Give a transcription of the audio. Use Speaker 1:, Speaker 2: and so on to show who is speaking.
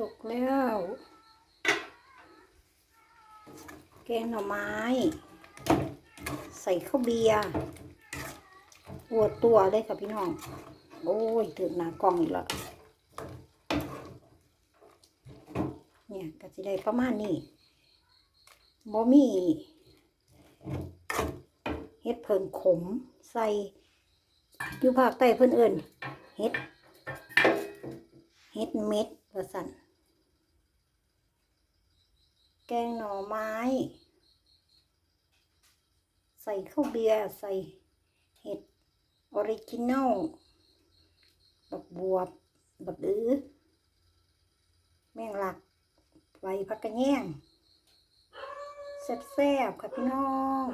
Speaker 1: สุกแล้ว แกงหน่อไม้ ใส่ข้าวเบียร์หัวตัวเลยค่ะพี่น้อง โอ้ยถึงหนากล้องอีกแล้วเนี่ยก็จะได้ประมาณนี้บ่มีเฮ็ดเพิ่นขมใส่อยู่ภาคใต้เพิ่นเอิ้นเฮ็ดเฮ็ดเม็ดว่าสั่น แกงหน่อไม้ ใส่ข้าวเบียร์ใส่เห็ดออริจินัลบักบวบบักอื้อแมงลักไฟพักกระแยงแซ่บๆค่ะพี่น้อง